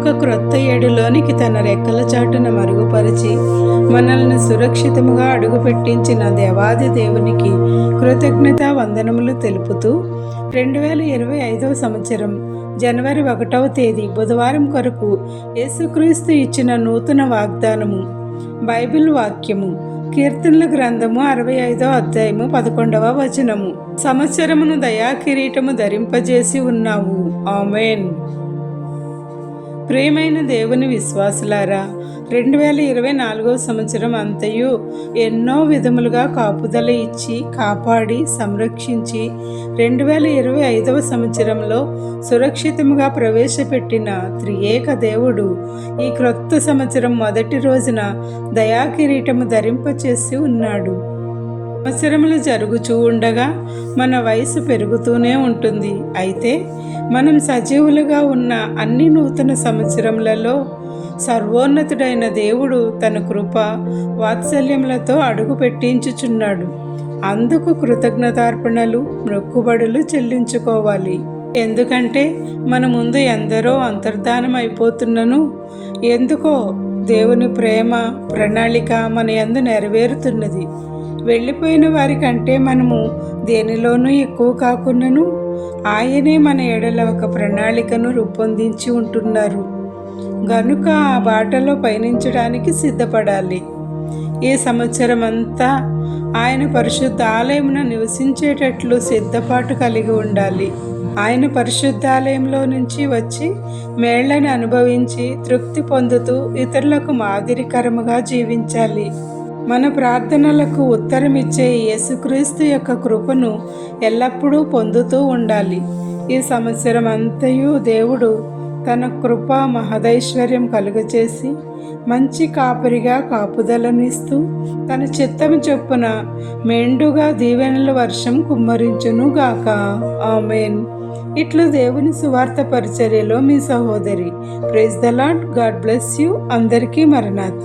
యొక్క క్రొత్త ఏడులోనికి తన రెక్కల చాటున మరుగుపరిచి మనల్ని సురక్షితముగా అడుగుపెట్టించిన దేవాది దేవునికి కృతజ్ఞత వందనములు తెలుపుతూ రెండు వేల ఇరవై ఐదవ సంవత్సరం జనవరి ఒకటవ తేదీ బుధవారం కొరకు యేసుక్రీస్తు ఇచ్చిన నూతన వాగ్దానము బైబిల్ వాక్యము కీర్తనల గ్రంథము అరవై ఐదో అధ్యాయము పదకొండవ వచనము. సంవత్సరమును దయా కిరీటము ధరింపజేసి ఉన్నావు. ఆమెన్. ప్రియమైన దేవుని విశ్వాసులారా రెండు వేల ఇరవై నాలుగో సంవత్సరం అంతయు ఎన్నో విధములుగా కాపుదల ఇచ్చి కాపాడి సంరక్షించి రెండు వేల ఇరవై ఐదవ సంవత్సరంలో సురక్షితముగా ప్రవేశపెట్టిన త్రియేక దేవుడు ఈ క్రొత్త సంవత్సరం మొదటి రోజున దయాకిరీటము ధరింపచేసి ఉన్నాడు. సంవత్సరములు జరుగుచూ ఉండగా మన వయసు పెరుగుతూనే ఉంటుంది. అయితే మనం సజీవులుగా ఉన్న అన్ని నూతన సంవత్సరములలో సర్వోన్నతుడైన దేవుడు తన కృప వాత్సల్యములతో అడుగు పెట్టించుచున్నాడు. అందుకు కృతజ్ఞతార్పణలు మొక్కుబడులు చెల్లించుకోవాలి. ఎందుకంటే మన ముందు ఎందరో అంతర్ధానం అయిపోతున్నను ఎందుకో దేవుని ప్రేమ ప్రణాళిక మన యందు నెరవేరుతున్నది. వెళ్ళిపోయిన వారికంటే మనము దేనిలోనూ ఎక్కువ కాకుండాను ఆయనే మన ఎడల ఒక ప్రణాళికను రూపొందించి ఉంటున్నారు. గనుక ఆ బాటలో పయనించడానికి సిద్ధపడాలి. ఈ సంవత్సరం అంతా ఆయన పరిశుద్ధ ఆలయమున నివసించేటట్లు సిద్ధపాటు కలిగి ఉండాలి. ఆయన పరిశుద్ధాలయంలో నుంచి వచ్చి మేళ్ళను అనుభవించి తృప్తి పొందుతూ ఇతరులకు మాదిరికరముగా జీవించాలి. మన ప్రార్థనలకు ఉత్తరమిచ్చే యేసుక్రీస్తు యొక్క కృపను ఎల్లప్పుడూ పొందుతూ ఉండాలి. ఈ సంవత్సరం అంతయు దేవుడు తన కృప మహదైశ్వర్యం కలుగచేసి మంచి కాపరిగా కాపుదలనిస్తూ తన చిత్తము చొప్పున మెండుగా దీవెనల వర్షం కుమ్మరించును గాక ఆమెన్. ఇట్లు దేవుని సువార్త పరిచర్యలో మీ సహోదరి praise the Lord God bless you. అందరికీ మరణాత.